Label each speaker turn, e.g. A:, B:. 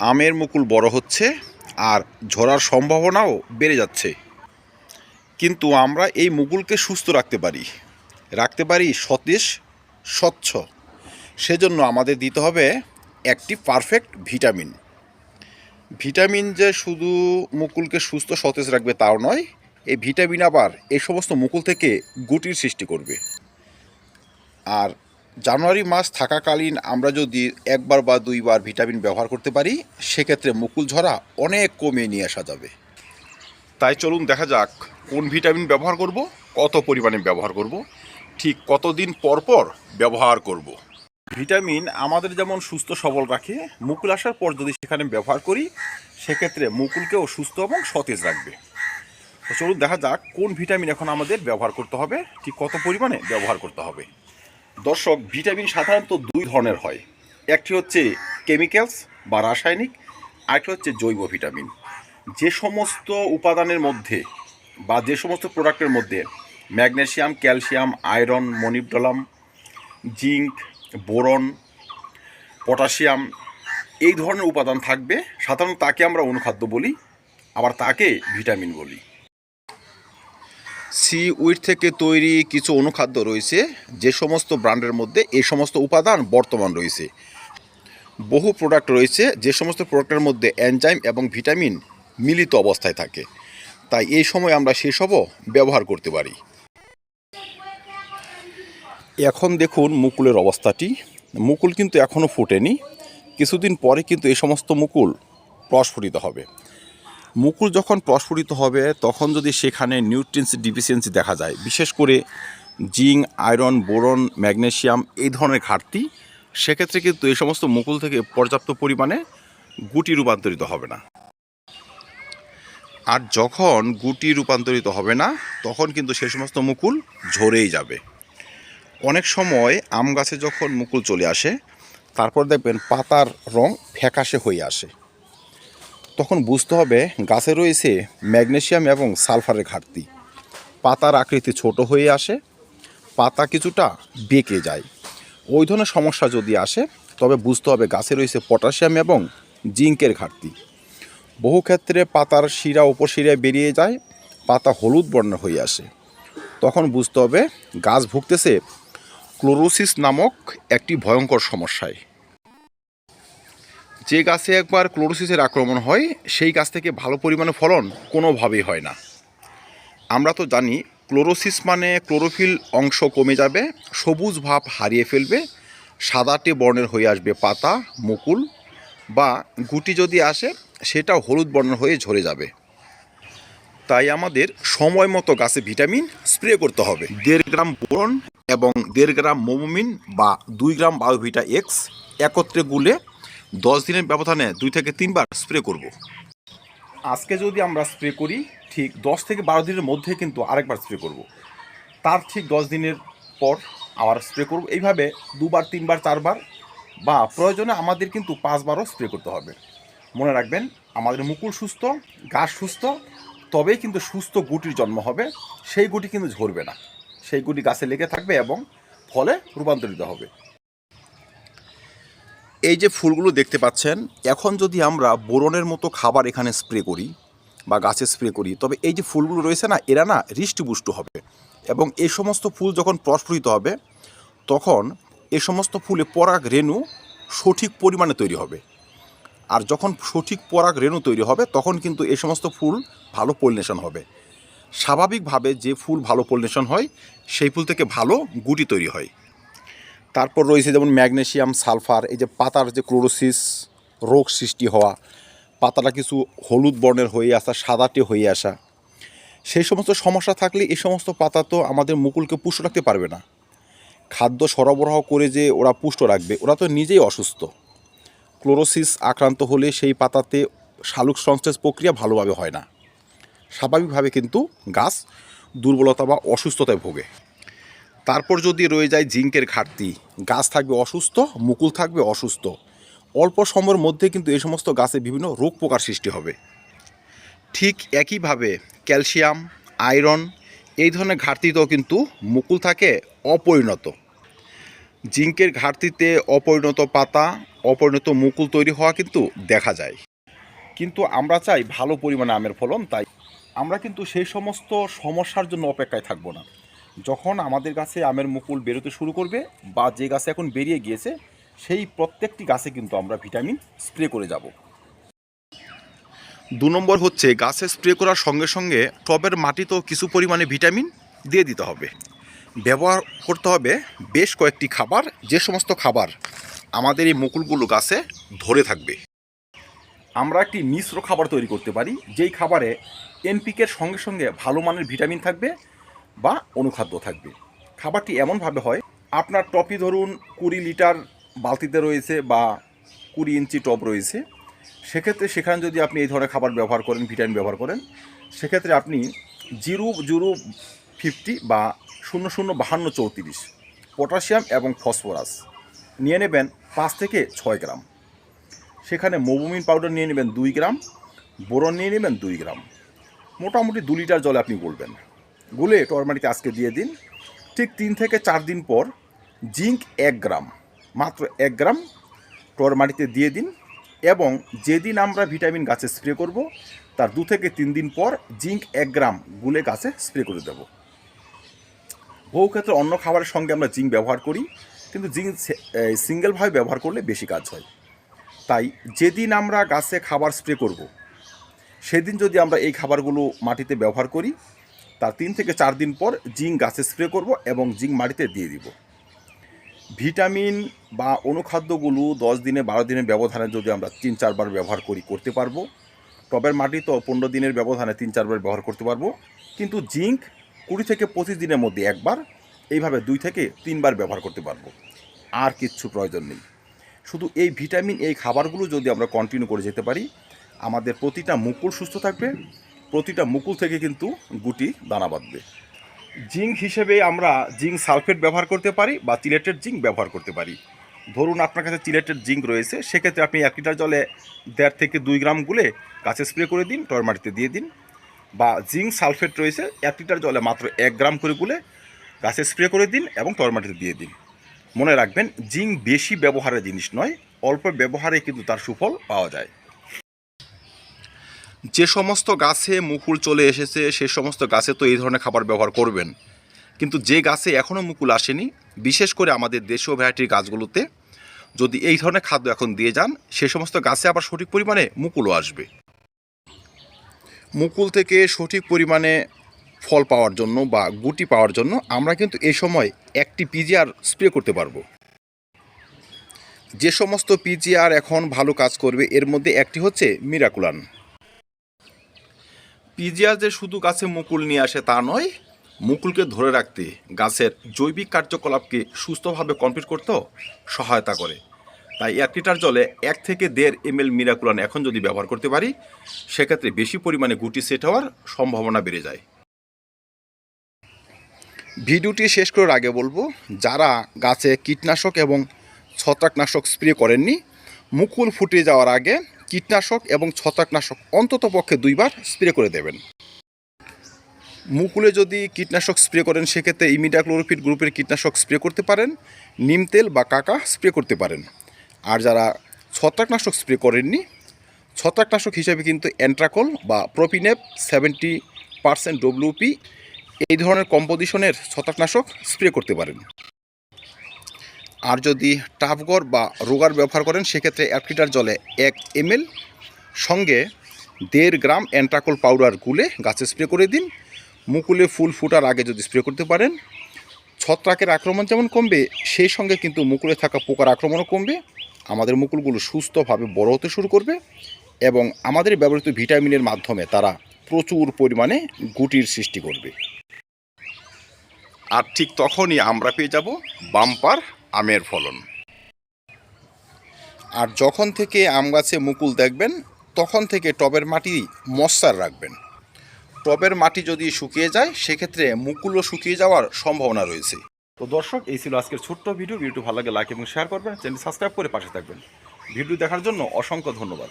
A: আমের মুকুল বড় হচ্ছে আর ঝরার সম্ভাবনাও বেড়ে যাচ্ছে। কিন্তু আমরা এই মুকুলকে সুস্থ রাখতে পারি রাখতে পারি সতেজ, স্বচ্ছ। সেজন্য আমাদের দিতে হবে একটি পারফেক্ট ভিটামিন। ভিটামিন যে শুধু মুকুলকে সুস্থ, সতেজ রাখবে তাও নয়, এই ভিটামিন আবার এই সমস্ত মুকুল থেকে গুটির সৃষ্টি করবে। আর জানুয়ারি মাস থাকাকালীন আমরা যদি একবার বা দুইবার ভিটামিন ব্যবহার করতে পারি, সেক্ষেত্রে মুকুল ঝরা অনেক কমিয়ে নিয়ে আসা যাবে। তাই চলুন দেখা যাক কোন ভিটামিন ব্যবহার করব, কত পরিমাণে ব্যবহার করব, ঠিক কতদিন পর পর ব্যবহার করব। ভিটামিন আমাদের যেমন সুস্থ সবল রাখে, মুকুল আসার পর যদি সেখানে ব্যবহার করি, সেক্ষেত্রে মুকুলকেও সুস্থ এবং সতেজ রাখবে। চলুন দেখা যাক কোন ভিটামিন এখন আমাদের ব্যবহার করতে হবে, ঠিক কত পরিমাণে ব্যবহার করতে হবে। দর্শক ভিটামিন সাধারণত দুই ধরনের হয়। একটি হচ্ছে কেমিক্যালস বা রাসায়নিক, আরেকটি হচ্ছে জৈব ভিটামিন। যে সমস্ত উপাদানের মধ্যে বা যে সমস্ত প্রোডাক্টের মধ্যে magnesium calcium, iron, molybdenum, zinc, boron, potassium এই ধরনের উপাদান থাকবে, সাধারণত তাকে আমরা অনুখাদ্য বলি, আবার তাকে ভিটামিন বলি। সি উইড থেকে তৈরি কিছু অনুখাদ্য রয়েছে, যে সমস্ত ব্র্যান্ডের মধ্যে এই সমস্ত উপাদান বর্তমান রয়েছে। বহু প্রোডাক্ট রয়েছে, যে সমস্ত প্রোডাক্টের মধ্যে এনজাইম এবং ভিটামিন মিলিত অবস্থায় থাকে। তাই এই সময় আমরা সেসবও ব্যবহার করতে পারি। এখন দেখুন মুকুলের অবস্থাটি। মুকুল কিন্তু এখনও ফুটেনি। কিছুদিন পরে কিন্তু এই সমস্ত মুকুল প্রস্ফুটিত হবে। মুকুল যখন প্রস্ফুটিত হবে, তখন যদি সেখানে নিউট্রিয়েন্স ডিফিসিয়েন্সি দেখা যায়, বিশেষ করে জিঙ্ক, আয়রন, বোরন ম্যাগনেশিয়াম এই ধরনের ঘাটতি, সেক্ষেত্রে কিন্তু এই সমস্ত মুকুল থেকে পর্যাপ্ত পরিমাণে গুটি রূপান্তরিত হবে না। আর যখন গুটি রূপান্তরিত হবে না, তখন কিন্তু সেই সমস্ত মুকুল ঝরেই যাবে। অনেক সময় আম গাছে যখন মুকুল চলে আসে, তারপর দেখবেন পাতার রং ফ্যাকাশে হয়ে আসে। তখন বুঝতে হবে গাছে রয়েছে ম্যাগনেশিয়াম এবং সালফারের ঘাটতি। পাতার আকৃতি ছোট হয়ে আসে, পাতা কিছুটা বেঁকে যায়। ওই ধরনের সমস্যা যদি আসে, তবে বুঝতে হবে গাছে রয়েছে পটাশিয়াম এবং জিঙ্কের ঘাটতি। বহু ক্ষেত্রে পাতার শিরা উপশিরায় বেরিয়ে যায়, পাতা হলুদ বর্ণ হয়ে আসে। তখন বুঝতে হবে গাছ ভুগতেছে ক্লোরোসিস নামক একটি ভয়ঙ্কর সমস্যায়। যে গাছে একবার ক্লোরোসিসের আক্রমণ হয়, সেই গাছ থেকে ভালো পরিমাণে ফলন কোনোভাবেই হয় না। আমরা তো জানি, ক্লোরোসিস মানে ক্লোরোফিল অংশ কমে যাবে, সবুজ ভাব হারিয়ে ফেলবে, সাদাটে বর্ণের হয়ে আসবে পাতা, মুকুল, বা গুটি যদি আসে সেটা হলুদ বর্ণের হয়ে ঝরে যাবে। তাই আমাদের সময় মতো গাছে ভিটামিন স্প্রে করতে হবে। দেড় গ্রাম বোরন এবং দেড় গ্রাম মোমোমিন বা দুই গ্রাম বায়োভিটা এক্স একত্রে গুলে দশ দিনের ব্যবধানে দুই থেকে তিনবার স্প্রে করব। আজকে যদি আমরা স্প্রে করি, ঠিক দশ থেকে বারো দিনের মধ্যে কিন্তু আরেকবার স্প্রে করব। তার ঠিক দশ দিনের পর আবার স্প্রে করব। এইভাবে দুবার, তিনবার, চারবার বা প্রয়োজনে আমাদের কিন্তু পাঁচবারও স্প্রে করতে হবে। মনে রাখবেন, আমাদের মুকুল সুস্থ গাছ সুস্থ, তবেই কিন্তু সুস্থ গুটির জন্ম হবে। সেই গুটি কিন্তু ঝরবে না। সেই গুটি গাছে লেগে থাকবে এবং ফলে রূপান্তরিত হবে। এই যে ফুলগুলো দেখতে পাচ্ছেন, এখন যদি আমরা বোরনের মতো খাবার এখানে স্প্রে করি বা গাছে স্প্রে করি, তবে এই যে ফুলগুলো রয়েছে না, এরা না হৃষ্টিপুষ্ট হবে এবং এই সমস্ত ফুল যখন প্রস্ফুটিত হবে, তখন এ সমস্ত ফুলে পরাগ রেণু সঠিক পরিমাণে তৈরি হবে। আর যখন সঠিক পরাগ রেণু তৈরি হবে, তখন কিন্তু এই সমস্ত ফুল ভালো পলিনেশন হবে। স্বাভাবিকভাবে যে ফুল ভালো পলিনেশন হয়, সেই ফুল থেকে ভালো গুটি তৈরি হয়। তারপর রয়েছে যেমন ম্যাগনেসিয়াম সালফার, এই যে পাতার যে ক্লোরোসিস রোগ সৃষ্টি হওয়া, পাতাটা কিছু হলুদ বর্ণের হয়ে আসা, সাদাটে হয়ে আসা। সেই সমস্ত সমস্যা থাকলে এই সমস্ত পাতা তো আমাদের মুকুলকে পুষ্ট রাখতে পারবে না। খাদ্য সরবরাহ করে যে ওরা পুষ্ট রাখবে, ওরা তো নিজেই অসুস্থ। ক্লোরোসিস আক্রান্ত হলে সেই পাতাতে শালুক সংশ্লেষ প্রক্রিয়া ভালোভাবে হয় না। স্বাভাবিকভাবে কিন্তু গাছ দুর্বলতা বা অসুস্থতায় ভোগে। তারপর যদি রয়ে যায় জিঙ্কের ঘাটতি, গাছ থাকবে অসুস্থ, মুকুল থাকবে অসুস্থ। অল্প সময়ের মধ্যে কিন্তু এই সমস্ত গাছে বিভিন্ন রোগ পোকার সৃষ্টি হবে। ঠিক একইভাবে ক্যালসিয়াম, আয়রন এই ধরনের ঘাটতিতেও কিন্তু মুকুল থাকে অপরিণত। জিঙ্কের ঘাটতিতে অপরিণত পাতা, অপরিণত মুকুল তৈরি হওয়া কিন্তু দেখা যায়। কিন্তু আমরা চাই ভালো পরিমাণে আমের ফলন, তাই আমরা কিন্তু সেই সমস্ত সমস্যার জন্য অপেক্ষায় থাকব না। যখন আমাদের গাছে আমের মুকুল বেরোতে শুরু করবে বা যে গাছে এখন বেরিয়ে গিয়েছে সেই প্রত্যেকটি গাছে কিন্তু আমরা ভিটামিন স্প্রে করে যাব। দু নম্বর হচ্ছে গাছে স্প্রে করার সঙ্গে সঙ্গে টবের মাটিতেও কিছু পরিমাণে ভিটামিন দিয়ে দিতে হবে। ব্যবহার করতে হবে বেশ কয়েকটি খাবার যে সমস্ত খাবার আমাদের এই মুকুলগুলো গাছে ধরে থাকবে। আমরা একটি মিশ্র খাবার তৈরি করতে পারি যেই খাবারে এনপিকের সঙ্গে সঙ্গে ভালো মানের ভিটামিন থাকবে বা অনুখাদ্য থাকবে। খাবারটি এমনভাবে হয়, আপনার টপি ধরুন কুড়ি লিটার বালতিতে রয়েছে বা কুড়ি ইঞ্চি টপ রয়েছে, সেক্ষেত্রে সেখানে যদি আপনি এই ধরনের খাবার ব্যবহার করেন, ভিটামিন ব্যবহার করেন, সেক্ষেত্রে আপনি জিরো জিরো ফিফটি বা শূন্য শূন্য বাহান্ন চৌত্রিশ পটাশিয়াম এবং ফসফরাস নিয়ে নেবেন পাঁচ থেকে ছয় গ্রাম। সেখানে মোবোমিন পাউডার নিয়ে নেবেন দুই গ্রাম, বোরন নিয়ে নেবেন দুই গ্রাম। মোটামুটি দু লিটার জলে আপনি গুলবেন। গুলে টরমাটিতে আজকে দিয়ে দিন। ঠিক তিন থেকে চার দিন পর জিঙ্ক এক গ্রাম, মাত্র এক গ্রাম টরমাটিতে দিয়ে দিন এবং যেদিন আমরা ভিটামিন গাছে স্প্রে করব, তার দু থেকে তিন দিন পর জিঙ্ক এক গ্রাম গুলে গাছে স্প্রে করে দেব। বহু ক্ষেত্রে অন্য খাবারের সঙ্গে আমরা জিঙ্ক ব্যবহার করি, কিন্তু জিঙ্ক সিঙ্গেলভাবে ব্যবহার করলে বেশি কাজ হয়। তাই যেদিন আমরা গাছে খাবার স্প্রে করব, সেদিন যদি আমরা এই খাবারগুলো মাটিতে ব্যবহার করি তার তিন থেকে চার দিন পর জিঙ্ক গাছে স্প্রে করব এবং জিঙ্ক মাটিতে দিয়ে দিব। ভিটামিন বা অনুখাদ্যগুলো দশ দিনে বারো দিনের ব্যবধানে যদি আমরা তিন চারবার ব্যবহার করি, করতে পারব। টবের মাটি তো পনেরো দিনের ব্যবধানে তিন চারবার ব্যবহার করতে পারব। কিন্তু জিঙ্ক কুড়ি থেকে পঁচিশ দিনের মধ্যে একবার, এইভাবে দুই থেকে তিনবার ব্যবহার করতে পারব। আর কিচ্ছু প্রয়োজন নেই। শুধু এই ভিটামিন, এই খাবারগুলো যদি আমরা কন্টিনিউ করে যেতে পারি, আমাদের প্রতিটা মুকুল সুস্থ থাকবে। প্রতিটা মুকুল থেকে কিন্তু গুটি দানা বাঁধবে। জিঙ্ক হিসেবে আমরা জিঙ্ক সালফেট ব্যবহার করতে পারি বা চিলেটেড জিঙ্ক ব্যবহার করতে পারি। ধরুন আপনার কাছে চিলেটেড জিঙ্ক রয়েছে, সেক্ষেত্রে আপনি এক লিটার জলে দেড় থেকে দুই গ্রাম গুলে গাছে স্প্রে করে দিন, টরমাটিতে দিয়ে দিন বা জিঙ্ক সালফেট রয়েছে, এক লিটার জলে মাত্র এক গ্রাম করে গুলে গাছে স্প্রে করে দিন এবং টরমাটিতে দিয়ে দিন। মনে রাখবেন, জিঙ্ক বেশি ব্যবহারের জিনিস নয়, অল্প ব্যবহারে কিন্তু তার সুফল পাওয়া যায়। যে সমস্ত গাছে মুকুল চলে এসেছে, সে সমস্ত গাছে তো এই ধরনের খাবার ব্যবহার করবেন। কিন্তু যে গাছে এখনও মুকুল আসেনি, বিশেষ করে আমাদের দেশীয় ভ্যারাইটির গাছগুলোতে, যদি এই ধরনের খাদ্য এখন দিয়ে যান, সে সমস্ত গাছে আবার সঠিক পরিমাণে মুকুলও আসবে। মুকুল থেকে সঠিক পরিমাণে ফল পাওয়ার জন্য বা গুটি পাওয়ার জন্য আমরা কিন্তু এই সময় একটি পিজিআর স্প্রে করতে পারব। যে সমস্ত পিজিআর এখন ভালো কাজ করবে, এর মধ্যে একটি হচ্ছে মিরাকুলান। পিজিআর যে শুধু গাছে মুকুল নিয়ে আসে তা নয়, মুকুলকে ধরে রাখতে গাছের জৈবিক কার্যকলাপকে সুস্থভাবে কমপ্লিট করতেও সহায়তা করে। তাই এক লিটার জলে এক থেকে দেড় এম এল মিরাকুলান এখন যদি ব্যবহার করতে পারি, সেক্ষেত্রে বেশি পরিমাণে গুটি সেট হওয়ার সম্ভাবনা বেড়ে যায়। ভিডিওটি শেষ করার আগে বলব, যারা গাছে কীটনাশক এবং ছত্রাকনাশক স্প্রে করেননি, মুকুল ফুটে যাওয়ার আগে কীটনাশক এবং ছত্রাকনাশক অন্তত পক্ষে দুইবার স্প্রে করে দেবেন। মুকুলে যদি কীটনাশক স্প্রে করেন, সেক্ষেত্রে ইমিডাক্লোরোফিট গ্রুপের কীটনাশক স্প্রে করতে পারেন, নিম তেল বা কাকা স্প্রে করতে পারেন। আর যারা ছত্রাকনাশক স্প্রে করেননি, ছত্রাকনাশক হিসেবে কিন্তু অ্যান্ট্রাকল বা প্রোপিনেপ সেভেন্টি পার্সেন্ট ডব্লিউপি, এই ধরনের কম্পোজিশনের ছত্রাকনাশক স্প্রে করতে পারেন। আর যদি টাফগর বা রোগার ব্যবহার করেন, সেক্ষেত্রে এক লিটার জলে এক এমএল, সঙ্গে দেড় গ্রাম অ্যান্ট্রাকল পাউডার গুলে গাছে স্প্রে করে দিন। মুকুলে ফুল ফুটার আগে যদি স্প্রে করতে পারেন, ছত্রাকের আক্রমণ যেমন কমবে, সেই সঙ্গে কিন্তু মুকুলে থাকা পোকার আক্রমণও কমবে। আমাদের মুকুলগুলো সুস্থভাবে বড় হতে শুরু করবে এবং আমাদের ব্যবহৃত ভিটামিনের মাধ্যমে তারা প্রচুর পরিমাণে গুটির সৃষ্টি করবে। আর ঠিক তখনই আমরা পেয়ে যাব বাম্পার আমের ফলন। আর যখন থেকে আম গাছে মুকুল দেখবেন, তখন থেকে টবের মাটি মশার রাখবেন। টবের মাটি যদি শুকিয়ে যায়, সেক্ষেত্রে মুকুলও শুকিয়ে যাওয়ার সম্ভাবনা রয়েছে। তো দর্শক, এই ছিল আজকের ছোট্ট ভিডিও। ভিডিওটি ভালো লাগে, লাইক এবং শেয়ার করবেন। চ্যানেল সাবস্ক্রাইব করে পাশে থাকবেন। ভিডিও দেখার জন্য অসংখ্য ধন্যবাদ।